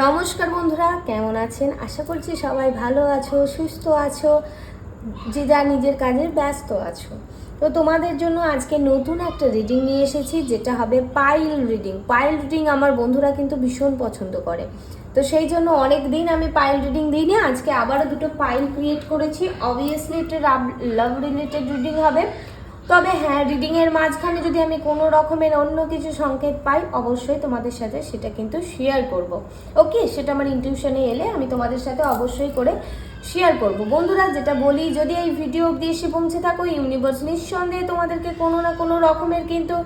নমস্কার বন্ধুরা, কেমন আছেন? আশা করছি সবাই ভালো আছো, সুস্থ আছো যে যা নিজের কাজে ব্যস্ত আছো। তো তোমাদের জন্য আজকে নতুন একটা রিডিং নিয়ে এসেছি, যেটা হবে পাইল রিডিং পাইল রিডিং আমার বন্ধুরা কিন্তু ভীষণ পছন্দ করে। তো সেই জন্য অনেক দিন আমি পাইল রিডিং দিইনি, আজকে আবারও দুটো পাইল ক্রিয়েট করেছি। অবভিয়াসলি এটা লাভ রিলেটেড রিডিং হবে। তবে হ্যাঁ রিডিংয়ের মাঝখানে যদি আমি কোনো রকমের অন্য কিছু সংকেত পাই, অবশ্যই তোমাদের সাথে সেটা কিন্তু শেয়ার করব। ওকে সেটা আমার ইনটিউশনে এলে আমি তোমাদের সাথে অবশ্যই করে শেয়ার করব। বন্ধুরা, যেটা বলি, যদি এই ভিডিও অবধি এসে পৌঁছে থাকো ইউনিভার্স নিঃসন্দেহে তোমাদেরকে কোনো না কোনো রকমের কিন্তু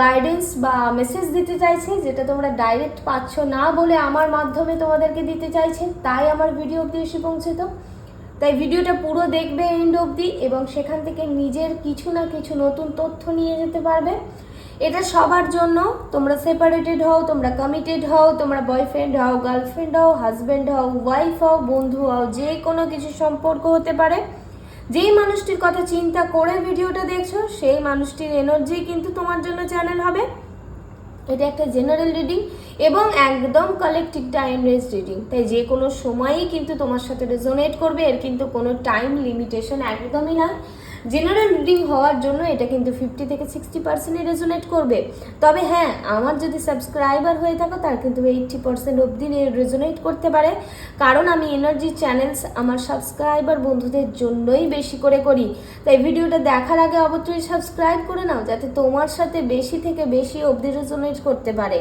গাইডেন্স বা মেসেজ দিতে চাইছে, যেটা তোমরা ডাইরেক্ট পাচ্ছ না বলে আমার মাধ্যমে তোমাদেরকে দিতে চাইছে, তাই আমার ভিডিও অবধি এসে পৌঁছে তো তাই ভিডিওটা পুরো দেখবে এন্ড অবধি এবং সেখান থেকে নিজের কিছু না কিছু নতুন তথ্য নিয়ে যেতে পারবে। এটা সবার জন্য। তোমরা সেপারেটেড হও, তোমরা কমিটেড হও, তোমরা বয়ফ্রেন্ড হও গার্লফ্রেন্ড হও হাজব্যান্ড হও ওয়াইফ হও, বন্ধু হও, যে কোনো কিছু সম্পর্ক হতে পারে। যেই মানুষটির কথা চিন্তা করে ভিডিওটা দেখছ, সেই মানুষটির এনার্জি কিন্তু তোমার জন্য চ্যানেল হবে। এটা একটা জেনারেল রিডিং এবং একদম কালেকটিভ টাইম রেস রিডিং তাই যে কোনো সময়ই কিন্তু তোমার সাথে রেজোনেট করবে, এর কিন্তু কোনো টাইম লিমিটেশন একদমই না জেনারেল রিডিং হওয়ার জন্য এটা কিন্তু ফিফটি থেকে সিক্সটি পার্সেন্টই রেজোনেট করবে। তবে হ্যাঁ আমার যদি সাবস্ক্রাইবার হয়ে থাকো, তার কিন্তু এইটটি পার্সেন্ট অবধি রেজোনেট করতে পারে। কারণ আমি এনার্জি চ্যানেলস আমার সাবস্ক্রাইবার বন্ধুদের জন্যই বেশি করে করি। তাই ভিডিওটা দেখার আগে অবশ্যই সাবস্ক্রাইব করে নাও, যাতে তোমার সাথে বেশি থেকে বেশি অবধি রেজোনেট করতে পারে।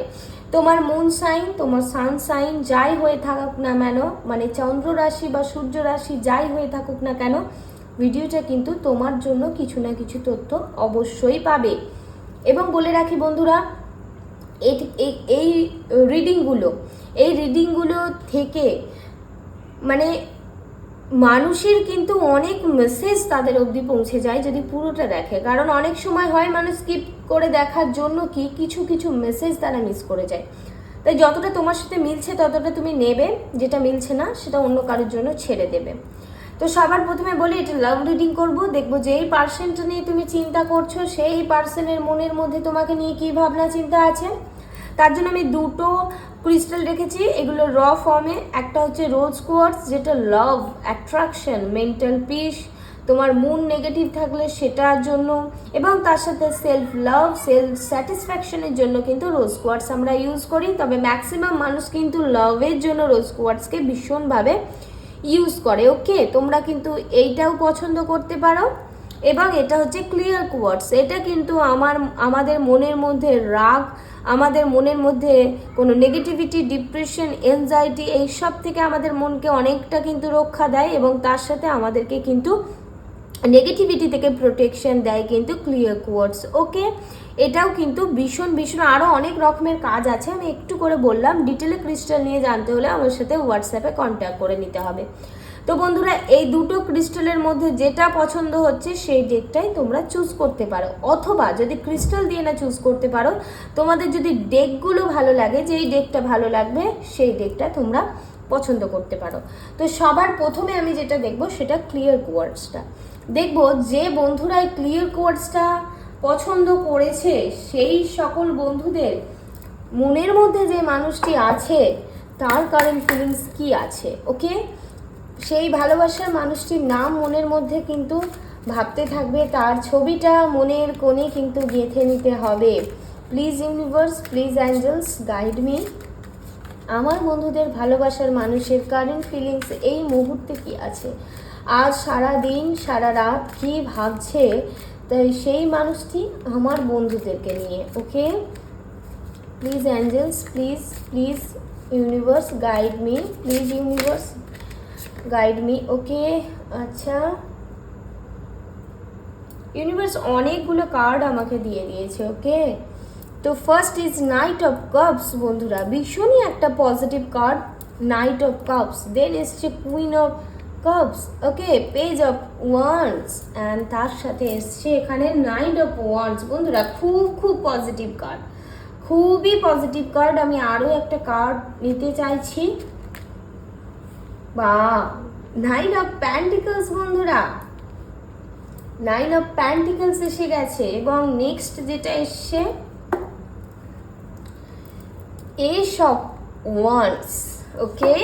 তোমার মুন সাইন তোমার সান সাইন যাই হয়ে থাকুক না কেন মানে চন্দ্র রাশি বা সূর্য রাশি যাই হয়ে থাকুক না কেন ভিডিওটা কিন্তু তোমার জন্য কিছু না কিছু তথ্য অবশ্যই পাবে। এবং বলে রাখি বন্ধুরা এই- রিডিংগুলো, এই রিডিংগুলো থেকে মানে মানুষের কিন্তু অনেক মেসেজ তাদের অবধি পৌঁছে যায় যদি পুরোটা দেখে। কারণ অনেক সময় হয় মানুষ স্কিপ করে দেখার জন্য কি কিছু কিছু মেসেজ তারা মিস করে যায়। তাই যতটা তোমার সাথে মিলছে ততটা তুমি নেবে, যেটা মিলছে না সেটা অন্য কারোর জন্য ছেড়ে দেবে। তো সবার প্রথমে বলি, এটা লাভ রিডিং করব। দেখব যেই পার্সনটা নিয়ে তুমি চিন্তা করছ, সেই পার্সনের মনের মধ্যে তোমাকে নিয়ে কী ভাবনা, চিন্তা আছে? তার জন্য আমি দুটো ক্রিস্টাল রেখেছি। এগুলো র ফর্মে একটা হচ্ছে রোজ কোয়ার্টস যেটা লাভ অ্যাট্রাকশন মেন্টাল পিস তোমার মুন নেগেটিভ থাকলে সেটার জন্য। এবং তার সাথে সেলফ লাভ সেলফ স্যাটিসফ্যাকশনের জন্য কিন্তু রোজ কোয়ার্টস আমরা ইউজ করি। তবে ম্যাক্সিমাম মানুষ কিন্তু লাভের জন্য রোজ কোয়ার্টসকে ভীষণভাবে ইউজ করে ওকে তোমরা কিন্তু এইটাও পছন্দ করতে পারো। এবং এটা হচ্ছে ক্লিয়ার কোয়ার্টস এটা কিন্তু আমার, আমাদের মনের মধ্যে রাগ, আমাদের মনের মধ্যে কোনো নেগেটিভিটি ডিপ্রেশন এনজাইটি এই সব থেকে আমাদের মনকে অনেকটা কিন্তু রক্ষা দেয় এবং তার সাথে আমাদেরকে কিন্তু নেগেটিভিটি থেকে প্রোটেকশন দেয় কিন্তু ক্লিয়ার কোয়ার্টস ওকে এটাও কিন্তু ভীষণ ভীষণ আরও অনেক রকমের কাজ আছে। আমি একটু করে বললাম ডিটেলে ক্রিস্টাল নিয়ে জানতে হলে আমার সাথে হোয়াটসঅ্যাপে কন্ট্যাক্ট করে নিতে হবে। তো বন্ধুরা, এই দুটো ক্রিস্টালের মধ্যে যেটা পছন্দ হচ্ছে সেই ডেকটাই তোমরা চুজ করতে পারো। অথবা যদি ক্রিস্টাল দিয়ে না চুজ করতে পারো, তোমাদের যদি ডেকগুলো ভালো লাগে, যেই ডেকটা ভালো লাগবে, সেই ডেকটা তোমরা পছন্দ করতে পারো। তো সবার প্রথমে আমি যেটা দেখব সেটা ক্লিয়ার কোয়ার্ডসটা দেখব যে বন্ধুরা ক্লিয়ার কোয়ার্ডসটা পছন্দ করেছে, সেই সকল বন্ধুদের মনের মধ্যে যে মানুষটি আছে, তার কারেন্ট ফিলিংস কি আছে ওকে সেই ভালোবাসার মানুষটির নাম মনের মধ্যে কিন্তু ভাবতে থাকবে, তার ছবিটা মনের কোণে কিন্তু গেঁথে নিতে হবে। Please universe please angels guide me আমার বন্ধুদের ভালোবাসার মানুষের কারেন্ট ফিলিংস এই মুহূর্তে কি আছে? আজ সারা দিন, সারা রাত কি ভাবছে? তাই সেই মানুষটি আমার বন্ধুদেরকে নিয়ে, okay? Please angels please please universe guide me please universe guide me okay আচ্ছা। ইউনিভার্স অনেকগুলো কার্ড আমাকে দিয়ে দিয়েছে ওকে তো first is knight of cups বন্ধুরা। ভীষণই একটা positive card knight of cups then এসছে queen of cups okay page of wands and তার সাথে এসছে এখানে নাইট অফ ওয়ান্স বন্ধুরা, খুব খুব পজিটিভ কার্ড খুবই পজিটিভ কার্ড আমি আরও একটা কার্ড নিতে চাইছি। বা নাইন অফ প্যান্টিকলস বন্ধুরা। নাইন অফ প্যান্টিকলস এসে গেছে। এবং নেক্সট যেটা এসছে এস অফ ওয়ান্স ওকে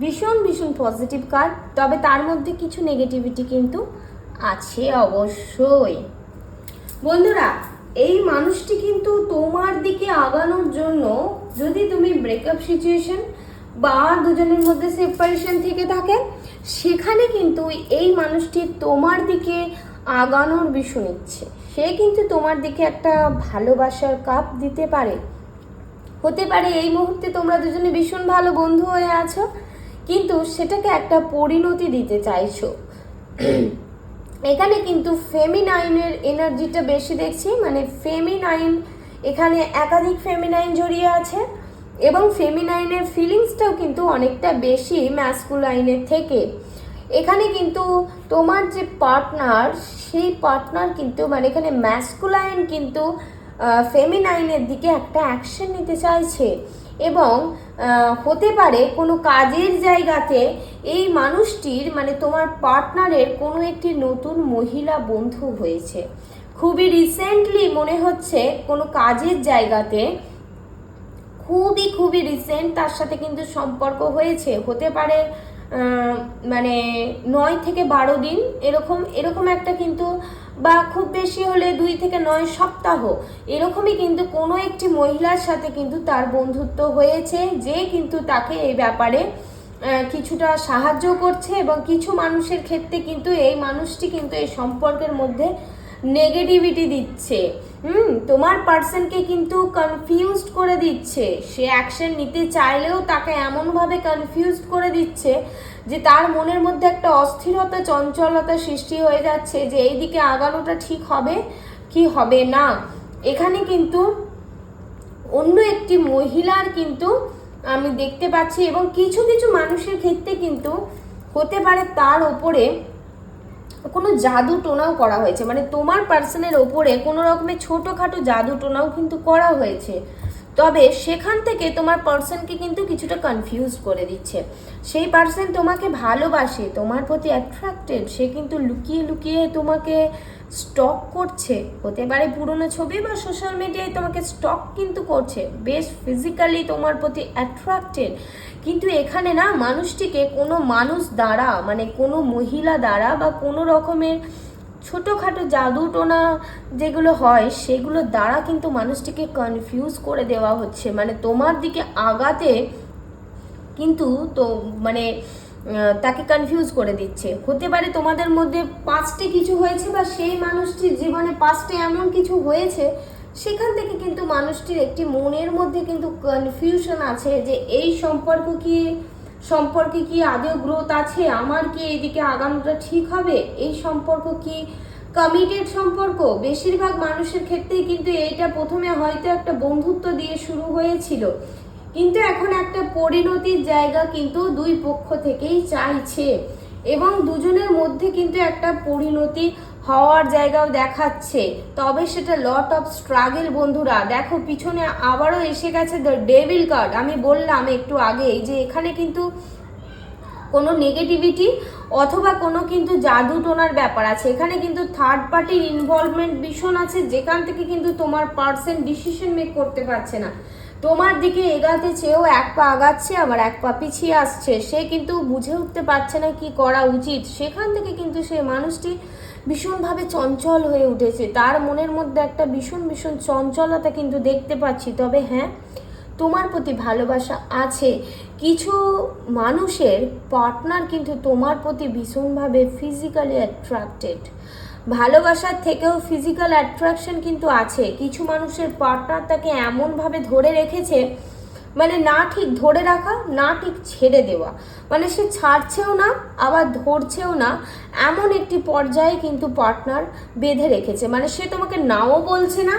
ভীষণ ভীষণ পজিটিভ কার্ড তবে তার মধ্যে কিছু নেগেটিভিটি কিন্তু আছে অবশ্যই। বন্ধুরা, এই মানুষটি কিন্তু তোমার দিকে আগানোর জন্য যদি তুমি ব্রেকআপ সিচুয়েশন বা দুজনের মধ্যে সেপারেশন থেকে থাকে সেখানে কিন্তু এই মানুষটি তোমার দিকে আগানোর বিষয় নিচ্ছে। সে কিন্তু তোমার দিকে একটা ভালোবাসার কাপ দিতে পারে। হতে পারে এই মুহূর্তে তোমরা দুজনে ভীষণ ভালো বন্ধু হয়ে আছো, কিন্তু সেটাকে একটা পরিণতি দিতে চাইছো। এখানে কিন্তু ফেমিনাইনের এনার্জিটা বেশি দেখছি মানে ফেমিনাইন এখানে একাধিক ফেমিনাইন জড়িয়ে আছে এবং ফেমিনাইনের ফিলিংসটাও কিন্তু অনেকটা বেশি ম্যাসকুলাইনের থেকে। এখানে কিন্তু তোমার যে পার্টনার সেই পার্টনার কিন্তু মানে এখানে ম্যাসকুলাইন কিন্তু ফেমিনাইনের দিকে একটা অ্যাকশন নিতে চাইছে। এবং হতে পারে কোনো কাজের জায়গাতে এই মানুষটির মানে তোমার পার্টনারের কোনো একটি নতুন মহিলা বন্ধু হয়েছে। খুবই রিসেন্টলি মনে হচ্ছে কোনো কাজের জায়গাতে খুবই খুবই রিসেন্ট তার সাথে কিন্তু সম্পর্ক হয়েছে। হতে পারে মানে নয় থেকে বারো দিন এরকম এরকম একটা কিন্তু, বা খুব বেশি হলে দুই থেকে নয় সপ্তাহ, এরকমই কিন্তু কোনো একটি মহিলার সাথে কিন্তু তার বন্ধুত্ব হয়েছে, যে কিন্তু তাকে এই ব্যাপারে কিছুটা সাহায্য করছে এবং কিছু মানুষের ক্ষেত্রে কিন্তু এই মানুষটি কিন্তু এই সম্পর্কের মধ্যে নেগেটিভিটি দিচ্ছে। হুম, তোমার পার্সনকে কিন্তু কনফিউজড করে দিচ্ছে। সে অ্যাকশন নিতে চাইলেও তাকে এমনভাবে কনফিউজড করে দিচ্ছে যে তার মনের মধ্যে একটা অস্থিরতা, চঞ্চলতা সৃষ্টি হয়ে যাচ্ছে যে এই দিকে আগানোটা ঠিক হবে কি হবে না। এখানে কিন্তু অন্য একটি মহিলার কিন্তু আমি দেখতে পাচ্ছি এবং কিছু কিছু মানুষের ক্ষেত্রে কিন্তু হতে পারে তার ওপরে কোনো জাদু টোনাও করা হয়েছে। মানে তোমার পার্সনের ওপরে কোনো রকমের ছোটোখাটো জাদু টোনাও কিন্তু করা হয়েছে। তবে সেখান থেকে তোমার পার্সনকে কিন্তু কিছুটা কনফিউজ করে দিচ্ছে। সেই পার্সন তোমাকে ভালোবাসে, তোমার প্রতি অ্যাট্রাক্টেড সে কিন্তু লুকিয়ে লুকিয়ে তোমাকে স্টক করছে। হতে পারে পুরনো ছবি বা সোশ্যাল মিডিয়ায় তোমাকে স্টক কিন্তু করছে। বেশ ফিজিক্যালি তোমার প্রতি অ্যাট্রাক্টেড কিন্তু এখানে না মানুষটিকে কোনো মানুষ দ্বারা মানে কোনো মহিলা দ্বারা বা কোনো রকমের ছোটোখাটো জাদু টোনা যেগুলো হয়, সেগুলো দ্বারা কিন্তু মানুষটিকে কনফিউজ করে দেওয়া হচ্ছে। মানে তোমার দিকে আগাতে কিন্তু তো মানে তাকে কনফিউজ করে দিচ্ছে। হতে পারে তোমাদের মধ্যে পাঁচটি কিছু হয়েছে বা সেই মানুষটির জীবনে পাঁচটে এমন কিছু হয়েছে, সেখান থেকে কিন্তু মানুষটির একটি মনের মধ্যে কিন্তু কনফিউশন আছে যে এই সম্পর্ক কি সম্পর্কে কি আদৌ গ্রোথ আছে? আমার কি এইদিকে আগানোটা ঠিক হবে? এই সম্পর্ক কি কমিটেড সম্পর্ক? বেশিরভাগ মানুষের ক্ষেত্রেই কিন্তু এইটা প্রথমে হয়তো একটা বন্ধুত্ব দিয়ে শুরু হয়েছিল। কিন্তু এখন একটা পরিণতির জায়গা কিন্তু দুই পক্ষ থেকেই চাইছে। এবং দুজনের মধ্যে কিন্তু একটা পরিণতি হওয়ার জায়গাও দেখাচ্ছে। তবে সেটা লট অফ স্ট্রাগল বন্ধুরা। দেখো, পিছনে আবারও এসে গেছে দ্য ডেভিল কার্ড আমি বললাম একটু আগেই যে এখানে কিন্তু কোনো নেগেটিভিটি অথবা কোনো কিন্তু জাদু টোনার ব্যাপার আছে। এখানে কিন্তু থার্ড পার্টির ইনভলভমেন্ট ভীষণ আছে, যেখান থেকে কিন্তু তোমার পার্সন ডিসিশন মেক করতে পারছে না। তোমার দিকে এগাতে চেয়েও এক পা আগাচ্ছে, আবার এক পা পিছিয়ে আসছে। সে কিন্তু বুঝে উঠতে পারছে না কি করা উচিত। সেখান থেকে কিন্তু সে মানুষটি ভীষণভাবে চঞ্চল হয়ে উঠেছে। তার মনের মধ্যে একটা ভীষণ ভীষণ চঞ্চলতা কিন্তু দেখতে পাচ্ছি। তবে হ্যাঁ তোমার প্রতি ভালোবাসা আছে। কিছু মানুষের পার্টনার কিন্তু তোমার প্রতি ভীষণভাবে ফিজিক্যালি অ্যাট্রাক্টেড ভালোবাসার থেকেও ফিজিক্যাল অ্যাট্রাকশন কিন্তু আছে। কিছু মানুষের পার্টনার তাকে এমনভাবে ধরে রেখেছে মানে না ঠিক ধরে রাখা, না ঠিক ছেড়ে দেওয়া। মানে সে ছাড়ছেও না, আবার ধরছেও না, এমন একটি পর্যায়ে কিন্তু পার্টনার বেঁধে রেখেছে। মানে সে তোমাকে নাও বলছে না,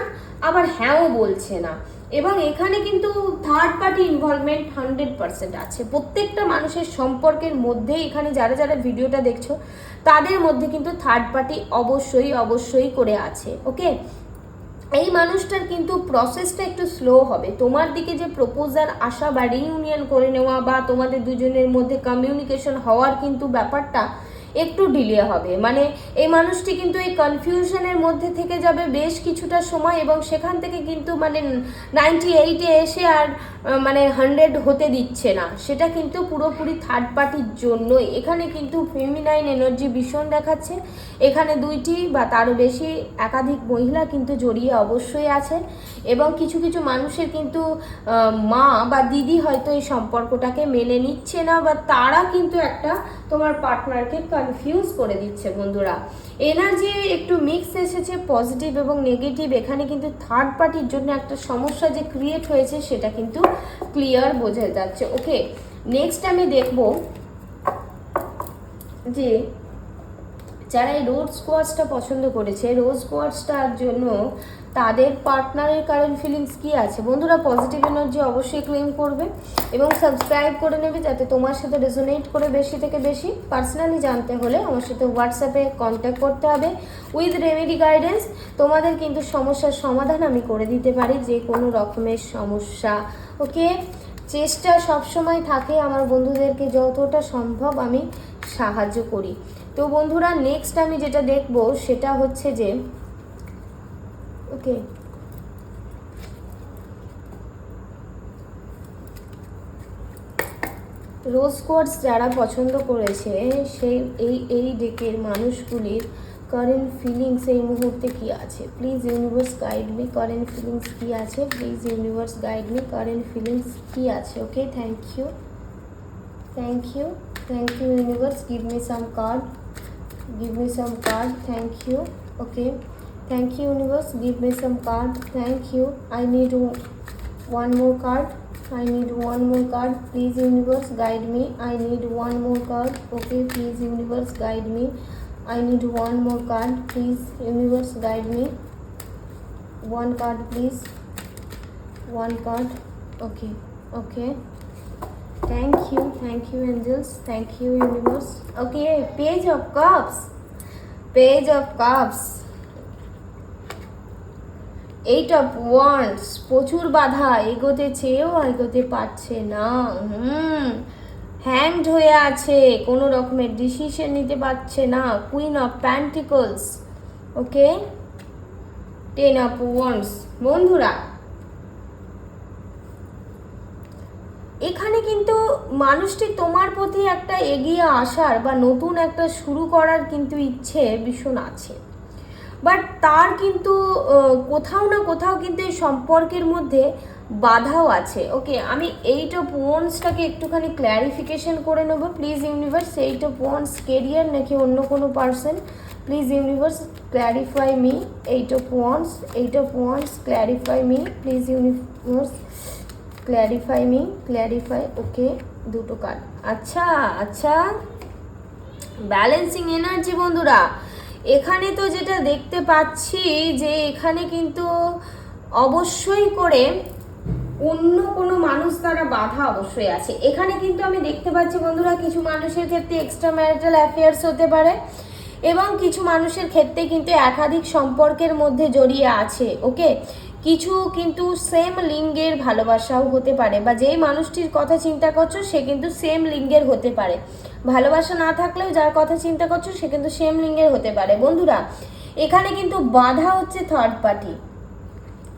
আবার হ্যাঁও বলছে না। এবং এখানে কিন্তু third party involvement hundred percent আছে। প্রত্যেকটা মানুষের সম্পর্কের মধ্যে এখানে যারা যারা ভিডিওটা দেখছ, তাদের মধ্যে কিন্তু থার্ড পার্টি অবশ্যই অবশ্যই করে আছে ওকে এই মানুষটার কিন্তু প্রসেসটা একটু স্লো হবে। তোমার দিকে যে প্রপোজাল আসা বা রিইউনিয়ন করে নেওয়া বা তোমাদের দুজনের মধ্যে কমিউনিকেশন হওয়ার কিন্তু ব্যাপারটা একটু ডিলে হবে। মানে এই মানুষটি কিন্তু এই কনফিউশনের মধ্যে থেকে যাবে বেশ কিছুটা সময় এবং সেখান থেকে কিন্তু মানে নাইনটি এইটে এসে আর মানে হান্ড্রেড হতে দিচ্ছে না। সেটা কিন্তু পুরোপুরি থার্ড পার্টির জন্যই। এখানে কিন্তু ফেমিনাইন এনার্জি ভীষণ দেখাচ্ছে। এখানে দুইটি বা তারও বেশি একাধিক মহিলা কিন্তু জড়িয়ে অবশ্যই আছে এবং কিছু কিছু মানুষের কিন্তু মা বা দিদি হয়তো এই সম্পর্কটাকে মেনে নিচ্ছে না বা তারা কিন্তু একটা তোমার পার্টনারকে কনফিউজ করে দিচ্ছে বন্ধুরা। এনার্জি একটু মিক্স এসেছে পজিটিভ এবং নেগেটিভ এখানে কিন্তু থার্ড পার্টির জন্য একটা সমস্যা যে ক্রিয়েট হয়েছে সেটা কিন্তু ক্লিয়ার বোঝা যাচ্ছে। ওকে নেক্সট আমি দেখব যে যারা এই রোজ স্কোয়াশটা পছন্দ করেছে রোজ স্কোয়াশটার জন্য তাদের পার্টনারের কারেন্ট ফিলিংস কি আছে? বন্ধুরা পজিটিভ এনার্জি অবশ্যই ক্লেম করবে এবং সাবস্ক্রাইব করে নেবে যাতে তোমার সাথে রেজোনেট করে বেশি থেকে বেশি। পার্সোনালি জানতে হলে আমার সাথে হোয়াটসঅ্যাপে কন্ট্যাক্ট করতে হবে। উইথ রেমেডি গাইডেন্স তোমাদের কিন্তু সমস্যার সমাধান আমি করে দিতে পারি যে কোনো রকমের সমস্যা ওকে চেষ্টা সবসময় থাকে আমার বন্ধুদেরকে যতটা সম্ভব আমি সাহায্য করি। তো বন্ধুরা নেক্সট আমি যেটা দেখব সেটা হচ্ছে যে ওকে রোজ কোয়ার্টস যারা পছন্দ করেছে, সেই এই এই ডেকের মানুষগুলির কারেন্ট ফিলিংস এই মুহূর্তে কি আছে? Please universe guide me current feelings কি আছে? Please universe guide me current feelings কি আছে? Okay thank you thank you thank you universe give me some card give me some card. Thank you. Okay. Thank you universe. Give me some card. Thank you. I need one more card. I need one more card. Please universe guide me. I need one more card. Okay. Please universe guide me. I need one more card. Please universe guide me. One card please. One card. Okay. Okay thank you thank you, angels. Thank you, universe. Okay, page of cups. Page of cups. Eight of wands প্রচুর বাধা, এগোতে চেয়েও এগোতে পারছে না। হুম। Hanged হয়ে আছে, কোনো রকমের ডিসিশন নিতে পারছে না। Queen of pentacles okay ten of wands বন্ধুরা এখানে কিন্তু মানুষটি তোমার প্রতি একটা এগিয়ে আসার বা নতুন একটা শুরু করার কিন্তু ইচ্ছে ভীষণ আছে বাট তার কিন্তু কোথাও না কোথাও কিন্তু এই সম্পর্কের মধ্যে বাধাও আছে। ওকে, আমি এইট অফ ওয়ান্সটাকে একটুখানি ক্ল্যারিফিকেশন করে নেব। Please universe eight of wands career নাকি অন্য কোনো person please universe clarify me eight of wands eight of wands clarify me please universe clarify me clarify okay দুটো কার্ড আচ্ছা আচ্ছা। ব্যালেন্সিং এনার্জি বন্ধুরা, এখানে তো যেটা দেখতে পাচ্ছি যে এখানে কিন্তু অবশ্যই করে অন্য কোনো মানুষ দ্বারা বাধা অবশ্যই আছে। এখানে কিন্তু আমি দেখতে পাচ্ছি বন্ধুরা, কিছু মানুষের ক্ষেত্রে এক্সট্রা ম্যারিটাল অ্যাফেয়ার্স হতে পারে এবং কিছু মানুষের ক্ষেত্রে কিন্তু একাধিক সম্পর্কের মধ্যে জড়িয়ে আছে ওকে কিছু কিন্তু সেম লিঙ্গের ভালোবাসাও হতে পারে বা যেই মানুষটির কথা চিন্তা করছ, সে কিন্তু সেম লিঙ্গের হতে পারে। ভালোবাসা না থাকলেও যার কথা চিন্তা করছ, সে কিন্তু সেম লিঙ্গের হতে পারে। বন্ধুরা, এখানে কিন্তু বাধা হচ্ছে থার্ড পার্টি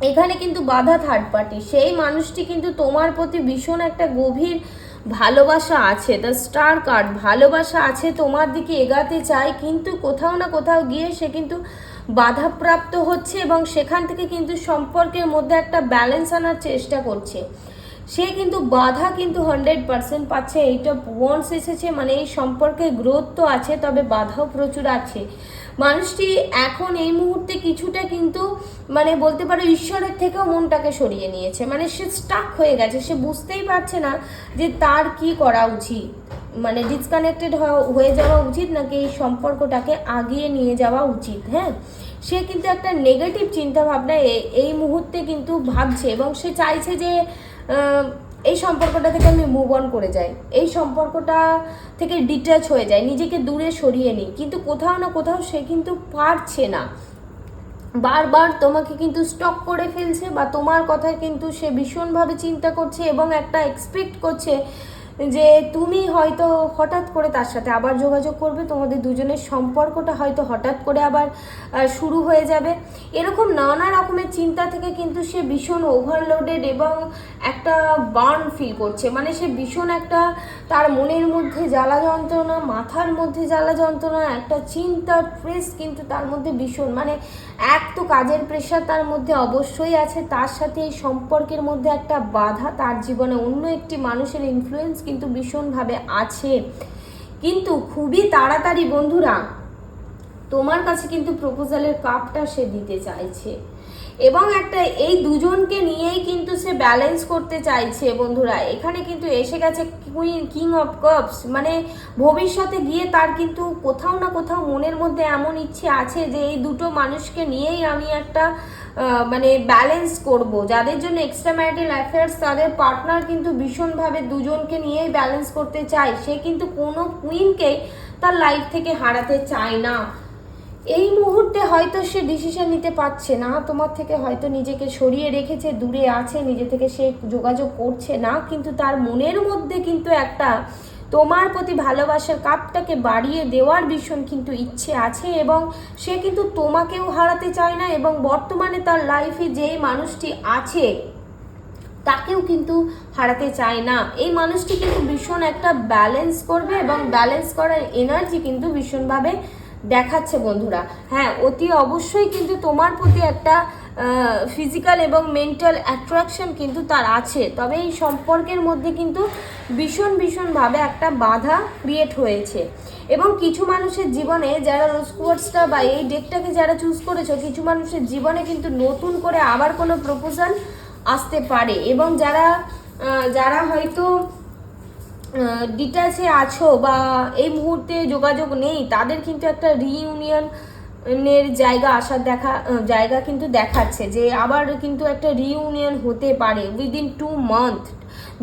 এখানে কিন্তু বাধা থার্ড পার্টি সেই মানুষটি কিন্তু তোমার প্রতি ভীষণ একটা গভীর ভালোবাসা আছে দ্য স্টার কার্ড ভালোবাসা আছে তোমার দিকে এগাতে চায়, কিন্তু কোথাও না কোথাও গিয়ে সে কিন্তু বাধাপ্রাপ্ত হচ্ছে এবং সেখান থেকে কিন্তু সম্পর্কের মধ্যে একটা ব্যালেন্স আনার চেষ্টা করছে। সে কিন্তু বাধা কিন্তু হান্ড্রেড পার্সেন্ট পাচ্ছে, এইটা ওয়ান্স এসেছে মানে এই সম্পর্কে গ্রোথ তো আছে, তবে বাধাও প্রচুর আছে। মানুষটি এখন এই মুহূর্তে কিছুটা কিন্তু মানে বলতে পারো ঈশ্বরের থেকেও মনটাকে সরিয়ে নিয়েছে। মানে সে স্টাক হয়ে গেছে, সে বুঝতেই পারছে না যে তার কি করা উচিত। মানে ডিসকানেক্টেড হয়ে যাওয়া উচিত নাকি এই সম্পর্কটাকে আগিয়ে নিয়ে যাওয়া উচিত হ্যাঁ? সে কিন্তু একটা নেগেটিভ চিন্তাভাবনা এই মুহূর্তে কিন্তু ভাবছে এবং সে চাইছে যে এই সম্পর্কটা থেকে আমি মুভ অন করে যাই। এই সম্পর্কটা থেকে ডিটাচ হয়ে যায় নিজেকে দূরে সরিয়ে নিই। কিন্তু কোথাও না কোথাও সে কিন্তু পারছে না। বারবার তোমাকে কিন্তু স্টক করে ফেলছে বা তোমার কথায় কিন্তু সে ভীষণভাবে চিন্তা করছে এবং একটা এক্সপেক্ট করছে যে তুমি হয়তো হঠাৎ করে তার সাথে আবার যোগাযোগ করবে, তোমাদের দুজনের সম্পর্কটা হয়তো হঠাৎ করে আবার শুরু হয়ে যাবে। এরকম নানা রকমের চিন্তা থেকে কিন্তু সে ভীষণ ওভারলোডেড এবং একটা বার্ন ফিল করছে। মানে সে ভীষণ একটা তার মনের মধ্যে জ্বালা যন্ত্রণা, মাথার মধ্যে জ্বালা যন্ত্রণা, একটা চিন্তার ট্রেস কিন্তু তার মধ্যে ভীষণ। মানে এক তো কাজের প্রেশার তার মধ্যে অবশ্যই আছে, তার সাথে এই সম্পর্কের মধ্যে একটা বাধা, তার জীবনে অন্য একটি মানুষের ইনফ্লুয়েন্স কিন্তু ভীষণভাবে আছে। কিন্তু খুবই তাড়াতাড়ি বন্ধুরা, তোমার কাছে কিন্তু প্রপোজালের কাপটা সে দিতে চাইছে। এবং একটা এই দুজনকে নিয়েই কিন্তু সে ব্যালেন্স করতে চাইছে বন্ধুরা। এখানে কিন্তু এসে গেছে কুইন কিং অফ কাপস মানে ভবিষ্যতে গিয়ে তার কিন্তু কোথাও না কোথাও মনের মধ্যে এমন ইচ্ছে আছে যে এই দুটো মানুষকে নিয়েই আমি একটা মানে ব্যালেন্স করব। যাদের জন্য এক্সট্রা ম্যারিটাল অ্যাফেয়ার্স তাদের পার্টনার কিন্তু ভীষণভাবে দুজনকে নিয়েই ব্যালেন্স করতে চায়। সে কিন্তু কোনো কুইনকেই তার লাইফ থেকে হারাতে চায় না। এই মুহূর্তে হয়তো সে ডিসিশন নিতে পারছে না। তোমার থেকে হয়তো নিজেকে সরিয়ে রেখেছে, দূরে আছে, নিজে থেকে সে যোগাযোগ করছে না। কিন্তু তার মনের মধ্যে কিন্তু একটা তোমার প্রতি ভালোবাসার কাপটাকে বাড়িয়ে দেওয়ার ভীষণ কিন্তু ইচ্ছে আছে এবং সে কিন্তু তোমাকেও হারাতে চায় না এবং বর্তমানে তার লাইফে যেই মানুষটি আছে, তাকেও কিন্তু হারাতে চায় না। এই মানুষটি কিন্তু ভীষণ একটা ব্যালেন্স করবে এবং ব্যালেন্স করার এনার্জি কিন্তু ভীষণভাবে দেখাচ্ছে বন্ধুরা। হ্যাঁ অতি অবশ্যই কিন্তু তোমার প্রতি একটা ফিজিক্যাল এবং মেন্টাল অ্যাট্রাকশন কিন্তু তার আছে। তবে এই সম্পর্কের মধ্যে কিন্তু ভীষণ ভীষণভাবে একটা বাধা ক্রিয়েট হয়েছে। এবং কিছু মানুষের জীবনে যারা রোজকোয়ার্সটা বা এই ডেটটাকে যারা চুজ করেছ, কিছু মানুষের জীবনে কিন্তু নতুন করে আবার কোনো প্রপোজাল আসতে পারে। এবং যারা যারা হয়তো ডিটাচে আছো বা এই মুহূর্তে যোগাযোগ নেই, তাদের কিন্তু একটা রিইউনিয়ন এর জায়গা আসার দেখা জায়গা কিন্তু দেখাচ্ছে যে আবার কিন্তু একটা রিইউনিয়ন হতে পারে উইদিন টু মান্থ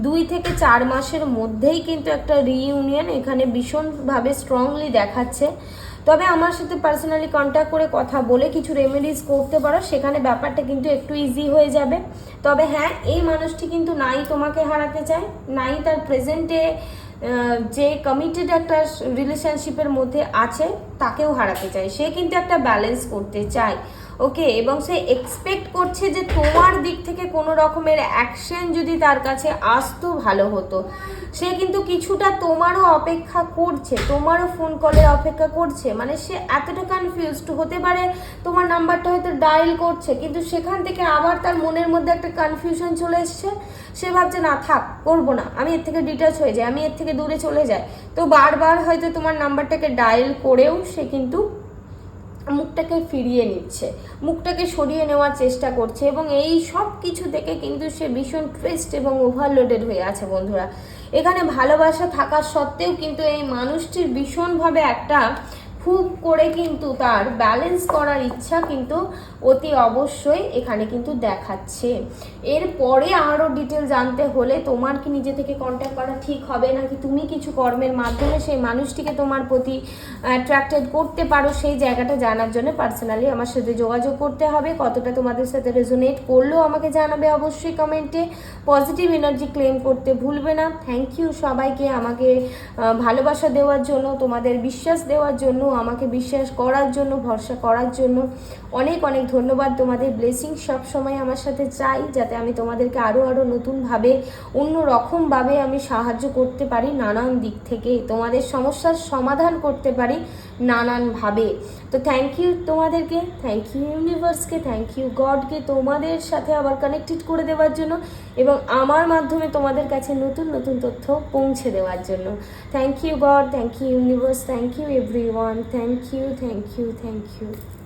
দুই থেকে চার মাসের মধ্যেই কিন্তু একটা রিইউনিয়ন এখানে ভীষণভাবে স্ট্রংলি দেখাচ্ছে। তবে আমার সাথে পার্সোনালি কন্ট্যাক্ট করে কথা বলে কিছু রেমেডিস করতে পারো, সেখানে ব্যাপারটা কিন্তু একটু ইজি হয়ে যাবে। তবে হ্যাঁ এই মানুষটি কিন্তু নাই তোমাকে হারাতে চায়, নাই তার প্রেজেন্টে যে কমিটেড একটা রিলেশনশিপের মধ্যে আছে, তাকেও হারাতে চায়। সে কিন্তু একটা ব্যালেন্স করতে চায়। ওকে এবং সে এক্সপেক্ট করছে যে তোমার দিক থেকে কোনো রকমের অ্যাকশন যদি তার কাছে আসতো ভালো হতো। সে কিন্তু কিছুটা তোমারও অপেক্ষা করছে, তোমারও ফোন কলের অপেক্ষা করছে। মানে সে এতটা কনফিউজড হতে পারে, তোমার নাম্বারটা হয়তো ডায়াল করছে, কিন্তু সেখান থেকে আবার তার মনের মধ্যে একটা কনফিউশন চলে এসছে। সে ভাবছে, না, থাক, করব না। আমি এর থেকে ডিটাচ হয়ে যাই, আমি এর থেকে দূরে চলে যাই। তো বারবার হয়তো তোমার নাম্বারটাকে ডায়াল করেও সে কিন্তু মুখটাকে ফিরিয়ে নিচ্ছে, মুখটাকে সরিয়ে নেওয়ার চেষ্টা করছে এবং এই সব কিছু থেকে কিন্তু সে ভীষণ ট্রেস্ট এবং ওভারলোডেড হয়ে আছে বন্ধুরা। এখানে ভালোবাসা থাকা সত্ত্বেও কিন্তু এই মানুষটির ভীষণভাবে একটা খুব করে কিন্তু তার ব্যালেন্স করার ইচ্ছা কিন্তু অতি অবশ্যই এখানে কিন্তু দেখাচ্ছে। এরপরে আরও ডিটেল জানতে হলে তোমার কি নিজে থেকে কন্ট্যাক্ট করা ঠিক হবে নাকি তুমি কিছু কর্মের মাধ্যমে সেই মানুষটিকে তোমার প্রতি অ্যাট্রাক্টেড করতে পারো সেই জায়গাটা জানার জন্য পার্সোনালি আমার সাথে যোগাযোগ করতে হবে। কতটা তোমাদের সাথে রেজোনেট করলেও আমাকে জানাবে অবশ্যই কমেন্টে পজিটিভ এনার্জি ক্লেম করতে ভুলবে না। থ্যাংক ইউ সবাইকে আমাকে ভালোবাসা দেওয়ার জন্য, তোমাদের বিশ্বাস দেওয়ার জন্য আমাকে বিশ্বাস করার জন্য, ভরসা করার জন্য অনেক অনেক ধন্যবাদ। তোমাদের ব্লেসিং সবসময় আমার সাথে চাই, যাতে আমি তোমাদেরকে আরও আরও নতুনভাবে অন্য রকমভাবে আমি সাহায্য করতে পারি, নানান দিক থেকে তোমাদের সমস্যার সমাধান করতে পারি। নানানভাবে। তো থ্যাংক ইউ তোমাদেরকে থ্যাংক ইউ ইউনিভার্সকে থ্যাংক ইউ গডকে তোমাদের সাথে আবার কানেক্টেড করে দেওয়ার জন্য এবং আমার মাধ্যমে তোমাদের কাছে নতুন নতুন তথ্য পৌঁছে দেওয়ার জন্য। Thank you god thank you universe thank you everyone thank you thank you thank you